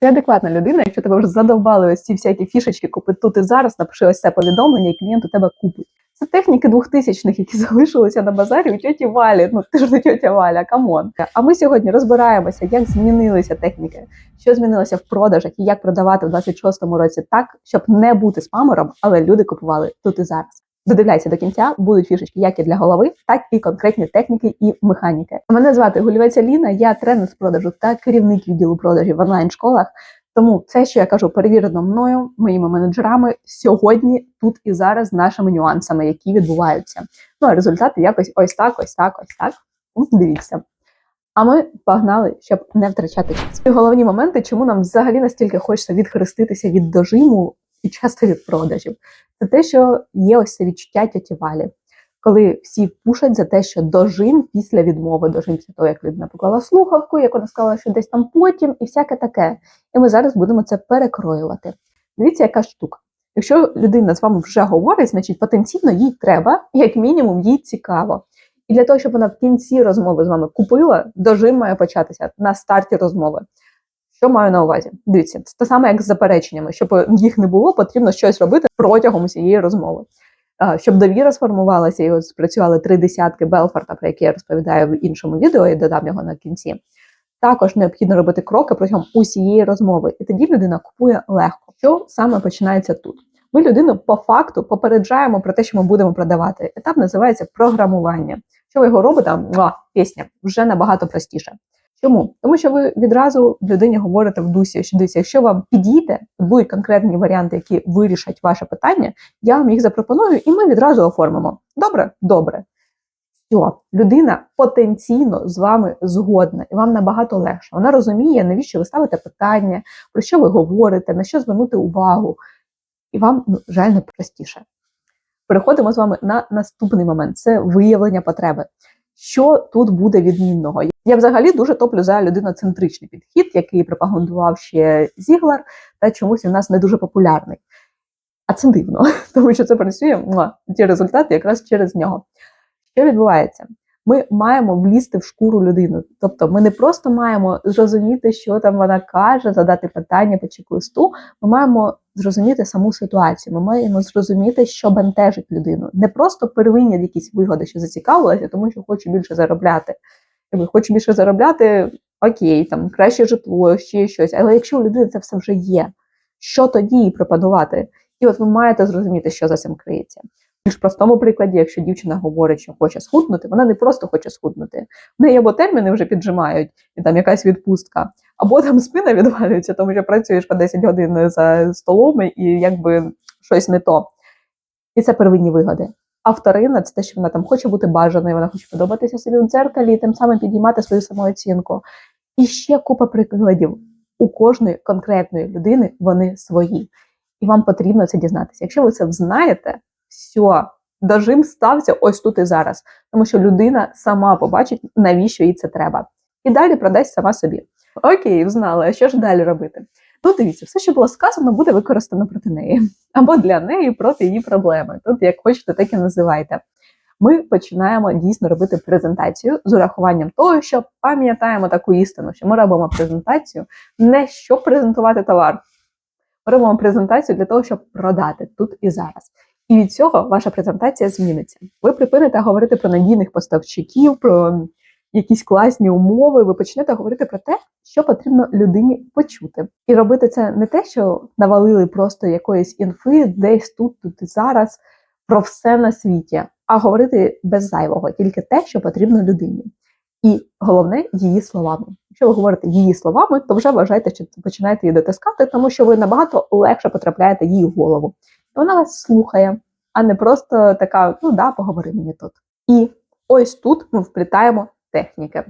Ти адекватна людина, якщо тебе вже задовбали ось ці всякі фішечки, купи тут і зараз, напиши ось це повідомлення, і клієнт у тебе купить. Це техніки двохтисячних, які залишилися на базарі у тьоті Валі. Ну ти ж не тьотя Валя, камон. А ми сьогодні розбираємося, як змінилися техніки, що змінилося в продажах і як продавати в 26-му році так, щоб не бути спамером, але люди купували тут і зараз. Додивляйся до кінця, будуть фішечки як і для голови, так і конкретні техніки і механіки. Мене звати Гульвець Аліна, я тренер з продажу та керівник відділу продажів в онлайн-школах. Тому це, що я кажу, перевірено мною, моїми менеджерами сьогодні, тут і зараз з нашими нюансами, які відбуваються. Ну а результати якось ось так, ось так, ось так. Дивіться. А ми погнали, щоб не втрачати час. І головні моменти, чому нам взагалі настільки хочеться відхреститися від дожиму і часто від продажів, це те, що є ось це відчуття тяті валі. Коли всі пушать за те, що дожим після відмови, дожим після того, як людина поклала слухавку, як вона сказала, що десь там потім, і всяке таке. І ми зараз будемо це перекроювати. Дивіться, яка штука. Якщо людина з вами вже говорить, значить потенційно їй треба, як мінімум, їй цікаво. І для того, щоб вона в кінці розмови з вами купила, дожим має початися на старті розмови. Що маю на увазі? Дивіться, це те саме, як з запереченнями. Щоб їх не було, потрібно щось робити протягом усієї розмови. Щоб довіра сформувалася і спрацювали три десятки Белфорта, про які я розповідаю в іншому відео, і додам його на кінці. Також необхідно робити кроки протягом усієї розмови, і тоді людина купує легко. Що саме починається тут? Ми людину по факту попереджаємо про те, що ми будемо продавати. Етап називається програмування. Що ви його робите? Муа, пісня вже набагато простіше. Чому? Тому що ви відразу людині говорите в дусі, що дивіться, якщо вам підійде, будуть конкретні варіанти, які вирішать ваше питання, я вам їх запропоную, і ми відразу оформимо. Добре? Добре. Все, людина потенційно з вами згодна, і вам набагато легше. Вона розуміє, навіщо ви ставите питання, про що ви говорите, на що звернути увагу, і вам ну, реально простіше. Переходимо з вами на наступний момент: це виявлення потреби. Що тут буде відмінного? Я взагалі дуже топлю за людиноцентричний підхід, який пропагандував ще Зіглар, та чомусь у нас не дуже популярний. А це дивно, тому що це працює ті результати якраз через нього. Що відбувається? Ми маємо влізти в шкуру людини. Тобто ми не просто маємо зрозуміти, що там вона каже, задати питання по чек-листу, Ми маємо зрозуміти саму ситуацію. Ми маємо зрозуміти, що бентежить людину. Не просто первинні якісь вигоди, що зацікавилася, тому що хочу більше заробляти. Якби хочу більше заробляти, окей, там краще житло, ще щось. Але якщо у людини це все вже є, що тоді їй пропонувати? І от ви маєте зрозуміти, що за цим криється. Більш простому прикладі, якщо дівчина говорить, що хоче схуднути, вона не просто хоче схуднути. В неї або терміни вже піджимають, і там якась відпустка, або там спина відвалюється, тому що працюєш по 10 годин за столом і якби щось не то. І це первинні вигоди. А вторинна це те, що вона там хоче бути бажаною, вона хоче подобатися собі в дзеркалі і тим самим підіймати свою самооцінку. І ще купа прикладів. У кожної конкретної людини вони свої. І вам потрібно це дізнатися. Якщо ви це знаєте, все, дожим стався ось тут і зараз. Тому що людина сама побачить, навіщо їй це треба. І далі продасть сама собі. Окей, знала, а що ж далі робити? Ну, дивіться, все, що було сказано, буде використано проти неї. Або для неї проти її проблеми. Тут, як хочете, так і називайте. Ми починаємо дійсно робити презентацію з урахуванням того, що пам'ятаємо таку істину, що ми робимо презентацію не щоб презентувати товар. Ми робимо презентацію для того, щоб продати тут і зараз. І від цього ваша презентація зміниться. Ви припините говорити про надійних поставщиків, про якісь класні умови. Ви почнете говорити про те, що потрібно людині почути. І робити це не те, що навалили просто якоїсь інфи, десь тут, тут і зараз, про все на світі, а говорити без зайвого, тільки те, що потрібно людині. І головне її словами. Якщо ви говорите її словами, то вже вважайте, що починаєте її дотискати, тому що ви набагато легше потрапляєте їй в голову. Вона вас слухає, а не просто така: ну да, поговори мені тут. І ось тут ми вплітаємо техніки.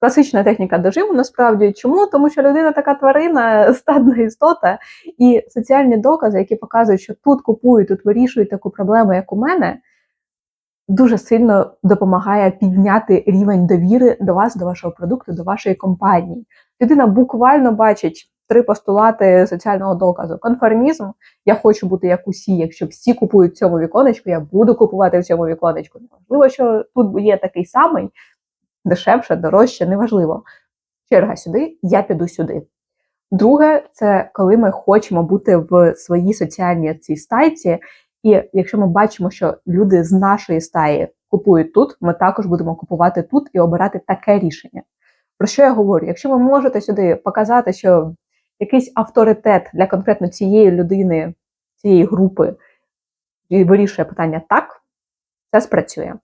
Класична техніка доживу насправді чому? Тому що людина така тварина, стадна істота, і соціальні докази, які показують, що тут купують, тут вирішують таку проблему, як у мене, дуже сильно допомагає підняти рівень довіри до вас, до вашого продукту, до вашої компанії. Людина буквально бачить три постулати соціального доказу. Конформізм, я хочу бути як усі. Якщо всі купують в цьому віконечку, я буду купувати в цьому віконечку. Можливо, що тут є такий самий, дешевше, дорожче, неважливо. Черга сюди, я піду сюди. Друге, це коли ми хочемо бути в своїй соціальній цій стайці, і якщо ми бачимо, що люди з нашої стаї купують тут, ми також будемо купувати тут і обирати таке рішення. Про що я говорю? Якщо ви можете сюди показати, що якийсь авторитет для конкретно цієї людини, цієї групи і вирішує питання так, це спрацює.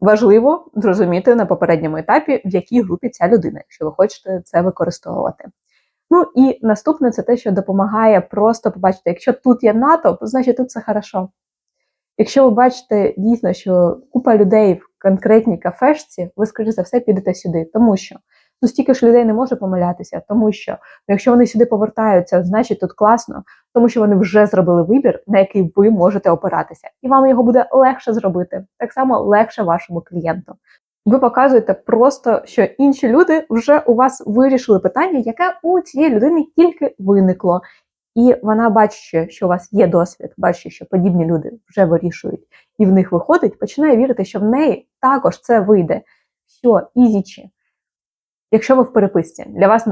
Важливо зрозуміти на попередньому етапі, в якій групі ця людина, якщо ви хочете це використовувати. Ну і наступне це те, що допомагає просто побачити, якщо тут є НАТО, значить тут все хорошо. Якщо ви бачите дійсно, що купа людей в конкретній кафешці, ви, скоріше за все, підете сюди, тому що ну стільки ж людей не може помилятися, тому що ну, якщо вони сюди повертаються, значить тут класно, тому що вони вже зробили вибір, на який ви можете опиратися, і вам його буде легше зробити, так само легше вашому клієнту. Ви показуєте просто, що інші люди вже у вас вирішили питання, яке у цієї людини тільки виникло. І вона бачить, що у вас є досвід, бачить, що подібні люди вже вирішують, і в них виходить, починає вірити, що в неї також це вийде. Все, ізічі. Якщо ви в переписці, для вас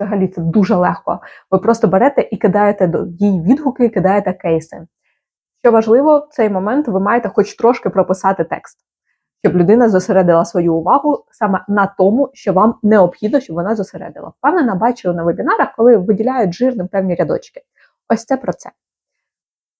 взагалі це дуже легко. Ви просто берете і кидаєте їй відгуки, кидаєте кейси. Що важливо, в цей момент ви маєте хоч трошки прописати текст, щоб людина зосередила свою увагу саме на тому, що вам необхідно, щоб вона зосередила. Впевнена, бачили на вебінарах, коли виділяють жирним певні рядочки. Ось це про це.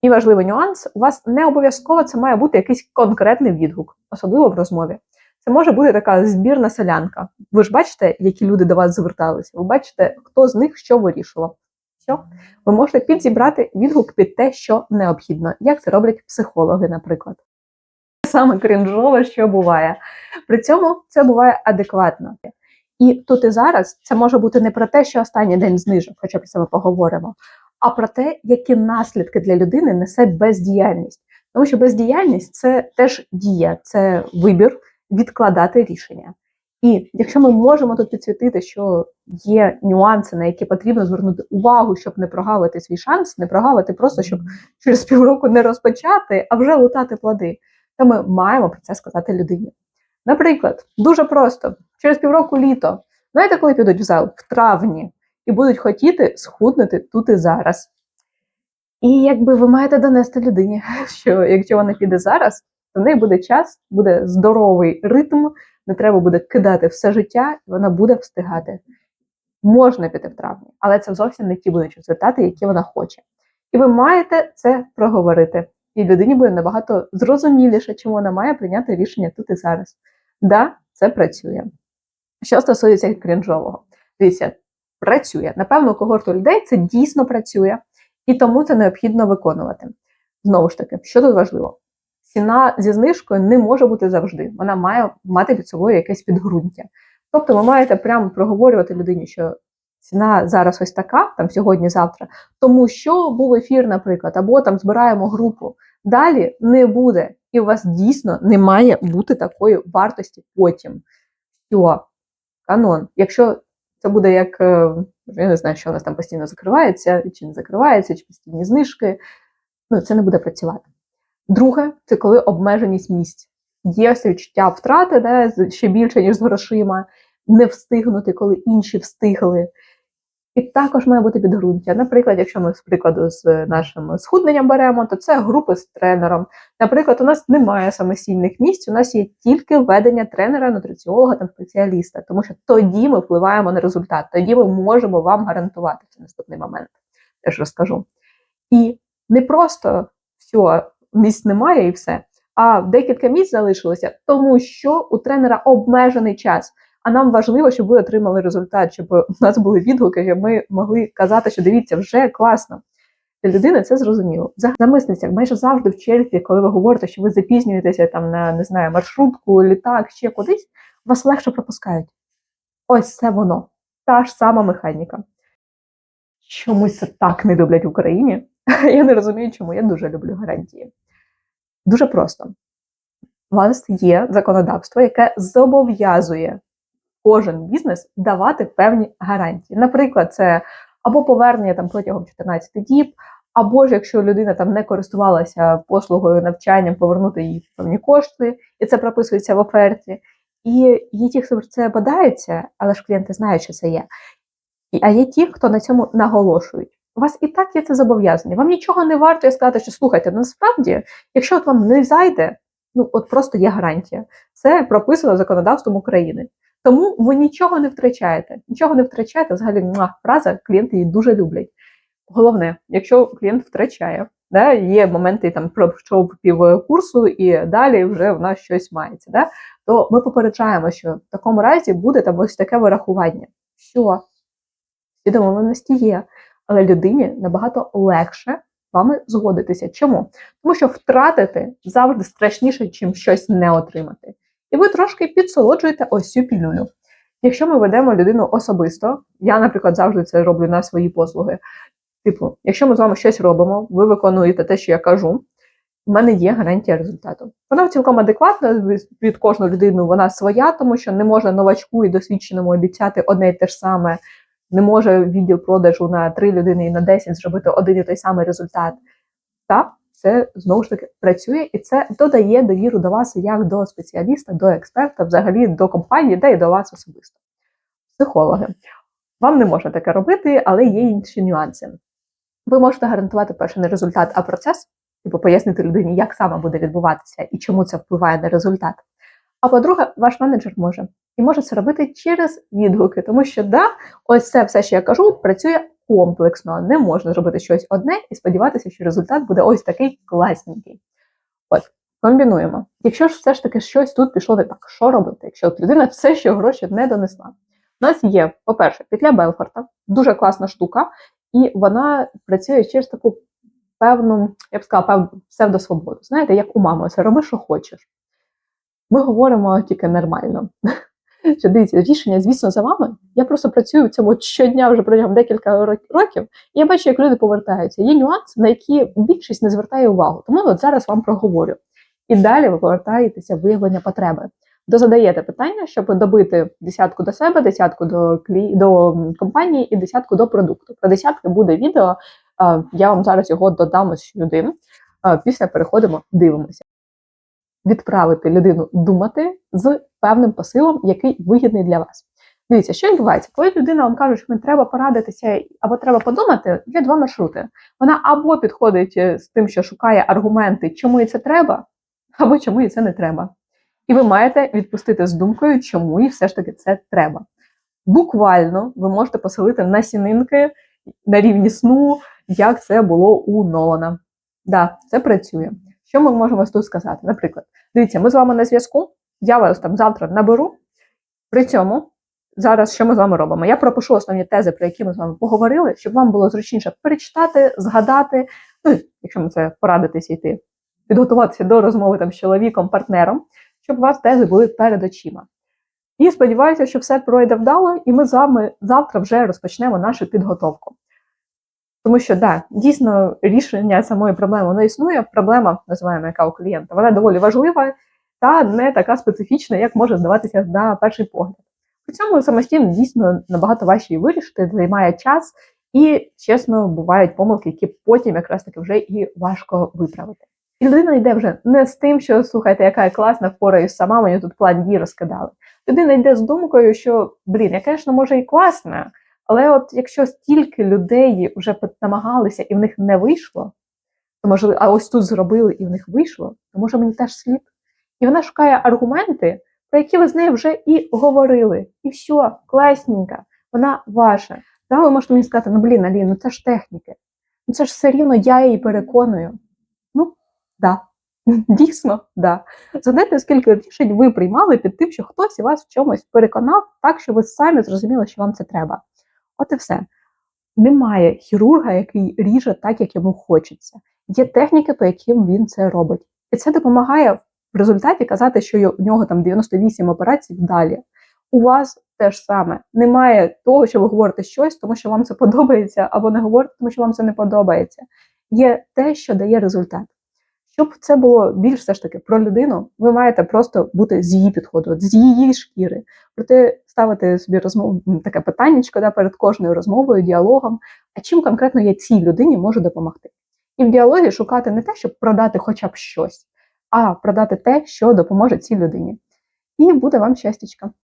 І важливий нюанс: у вас не обов'язково це має бути якийсь конкретний відгук, особливо в розмові. Це може бути така збірна селянка. Ви ж бачите, які люди до вас зверталися. Ви бачите, хто з них що вирішував. Все. Ви можете підзібрати відгук під те, що необхідно, як це роблять психологи, наприклад. Саме крінжове, що буває. При цьому це буває адекватно. І тут і зараз це може бути не про те, що останній день знижок, хоча про це ми поговоримо, а про те, які наслідки для людини несе бездіяльність. Тому що бездіяльність це теж дія, це вибір відкладати рішення. І якщо ми можемо тут підсвітити, що є нюанси, на які потрібно звернути увагу, щоб не прогавити свій шанс, не прогавити просто, щоб через півроку не розпочати, а вже лутати плоди, то ми маємо про це сказати людині. Наприклад, дуже просто, через півроку літо, знаєте, коли підуть в зал? В травні, і будуть хотіти схуднути тут і зараз. І якби ви маєте донести людині, що якщо вона піде зараз, в неї буде час, буде здоровий ритм, не треба буде кидати все життя, і вона буде встигати. Можна піти в травні, але це зовсім не ті будуть результати, які вона хоче. І ви маєте це проговорити. І людині буде набагато зрозуміліше, чому вона має прийняти рішення тут і зараз. Да, це працює. Що стосується крінжового, дивіться, працює. Напевно, когорту людей це дійсно працює, і тому це необхідно виконувати. Знову ж таки, що тут важливо? Ціна зі знижкою не може бути завжди. Вона має мати під собою якесь підґрунтя. Тобто, ви маєте прямо проговорювати людині, що ціна зараз ось така, там сьогодні-завтра, тому що був ефір, наприклад, або там збираємо групу. Далі не буде, і у вас дійсно не має бути такої вартості потім. Все, канон. Якщо це буде як, е, я не знаю, що у нас там постійно закривається, чи не закривається, чи постійні знижки, ну це не буде працювати. Друге, це коли обмеженість місць. Є ось відчуття втрати, де ще більше, ніж з грошима, не встигнути, коли інші встигли. І також має бути підґрунтя. Наприклад, якщо ми з прикладу з нашим схудненням беремо, то це групи з тренером. Наприклад, у нас немає самостійних місць, у нас є тільки введення тренера, нутриціолога та спеціаліста, тому що тоді ми впливаємо на результат, тоді ми можемо вам гарантувати це наступний момент. Теж розкажу. І не просто все, місць немає і все. А декілька місць залишилося, тому що у тренера обмежений час. А нам важливо, щоб ви отримали результат, щоб у нас були відгуки, щоб ми могли казати, що дивіться, вже класно. Для людини це зрозуміло. Замисліться, майже завжди в черзі, коли ви говорите, що ви запізнюєтеся там на не знаю, маршрутку, літак, ще кудись, вас легше пропускають. Ось це воно. Та ж сама механіка. Чомусь це так не люблять в Україні. Я не розумію, чому я дуже люблю гарантії. Дуже просто. У вас є законодавство, яке зобов'язує кожен бізнес давати певні гарантії. Наприклад, це або повернення там протягом 14 діб, або ж якщо людина там не користувалася послугою навчанням, повернути їй певні кошти, і це прописується в оферті. І є ті, хто це бодається, але ж клієнти знають, що це є. А є ті, хто на цьому наголошують. У вас і так є це зобов'язання. Вам нічого не варто сказати, що слухайте, насправді, якщо от вам не зайде, ну от просто є гарантія. Це прописано законодавством України. Тому ви нічого не втрачаєте. Нічого не втрачаєте. Взагалі муа, фраза клієнти її дуже люблять. Головне, якщо клієнт втрачає, да, є моменти там пройшов пів курсу і далі вже в нас щось мається. Да, то ми попереджаємо, що в такому разі буде там ось таке вирахування. Що всі домовленості є, але людині набагато легше вами згодитися. Чому? Тому що втратити завжди страшніше, чим щось не отримати. І ви трошки підсолоджуєте ось цю пілюлю. Якщо ми ведемо людину особисто, я, наприклад, завжди це роблю на свої послуги. Типу, якщо ми з вами щось робимо, ви виконуєте те, що я кажу, в мене є гарантія результату. Вона цілком адекватна від- кожної людини, вона своя, тому що не можна новачку і досвідченому обіцяти одне і те ж саме. Не може відділ продажу на три людини і на 10 зробити один і той самий результат. Так, це знову ж таки працює, і це додає довіру до вас як до спеціаліста, до експерта, взагалі до компанії, та й до вас особисто. Психологи. Вам не можна таке робити, але є інші нюанси. Ви можете гарантувати перше не результат, а процес, типу пояснити людині, як саме буде відбуватися і чому це впливає на результат. А по-друге, ваш менеджер може і може це робити через відгуки, тому що да, ось це все, що я кажу, працює комплексно. Не можна зробити щось одне і сподіватися, що результат буде ось такий класненький. От, комбінуємо. Якщо ж все ж таки щось тут пішло не так, що робити? Якщо от людина все, що гроші не донесла. У нас є, по-перше, петля Белфорта, дуже класна штука, і вона працює через таку певну, я б сказала, певну псевдосвободу. Знаєте, як у мами, це роби, що хочеш. Ми говоримо тільки нормально. Що дивіться, рішення, звісно, за вами. Я просто працюю в цьому щодня вже протягом декілька ро- років, і я бачу, як люди повертаються. Є нюанси, на які більшість не звертає увагу. Тому от зараз вам проговорю. І далі ви повертаєтеся виявлення потреби. Дозадаєте питання, щоб добити десятку до себе, десятку до клі... до компанії і десятку до продукту. Про десятки буде відео. Я вам зараз його додам сюди. Після переходимо, дивимося. Відправити людину думати з певним посилом, який вигідний для вас. Дивіться, що відбувається, коли людина вам каже, що мені треба порадитися або треба подумати, є два маршрути. Вона або підходить е, з тим, що шукає аргументи, чому їй це треба, або чому їй це не треба. І ви маєте відпустити з думкою, чому їй все ж таки це треба. Буквально ви можете поселити на сінинки на рівні сну, як це було у Нолана. Да, це працює. Що ми можемо тут сказати? Наприклад, дивіться, ми з вами на зв'язку. Я вас там завтра наберу. При цьому зараз що ми з вами робимо? Я пропишу основні тези, про які ми з вами поговорили, щоб вам було зручніше перечитати, згадати, ну, якщо ми це порадитися йти, підготуватися до розмови там з чоловіком, партнером, щоб у вас тези були перед очима. І сподіваюся, що все пройде вдало, і ми з вами завтра вже розпочнемо нашу підготовку. Тому що да, дійсно рішення самої проблеми воно існує. Проблема, називаємо яка у клієнта, вона доволі важлива та не така специфічна, як може здаватися на перший погляд. При цьому самостійно дійсно набагато важче її вирішити, займає час, і чесно, бувають помилки, які потім якраз таки вже і важко виправити. І людина йде вже не з тим, що слухайте, яка я класна, впораюсь сама, мені тут план дій розкидали. Людина йде з думкою, що блін, я, звісно, може і класна, але от якщо стільки людей вже намагалися і в них не вийшло, то може, а ось тут зробили і в них вийшло, то може мені теж слід. І вона шукає аргументи, про які ви з нею вже і говорили. І все, класненька, вона ваша. Та ви можете мені сказати, ну блін, Алін, ну це ж техніки. Ну це ж все рівно я її переконую. Ну, да. Дійсно, да. Згадайте, скільки рішень ви приймали під тим, що хтось вас в чомусь переконав, так що ви самі зрозуміли, що вам це треба. От і все. Немає хірурга, який ріже так, як йому хочеться. Є техніки, по яким він це робить. І це допомагає в результаті казати, що у нього там 98 операцій вдалі. У вас те ж саме. Немає того, що ви говорите щось, тому що вам це подобається, або не говорите, тому що вам це не подобається. Є те, що дає результат. Щоб це було більш все ж таки про людину, ви маєте просто бути з її підходу, з її шкіри. Проте ставити собі розмову таке питаннячко да, перед кожною розмовою, діалогом. А чим конкретно я цій людині можу допомогти? І в діалозі шукати не те, щоб продати хоча б щось, а продати те, що допоможе цій людині. І буде вам щастячка.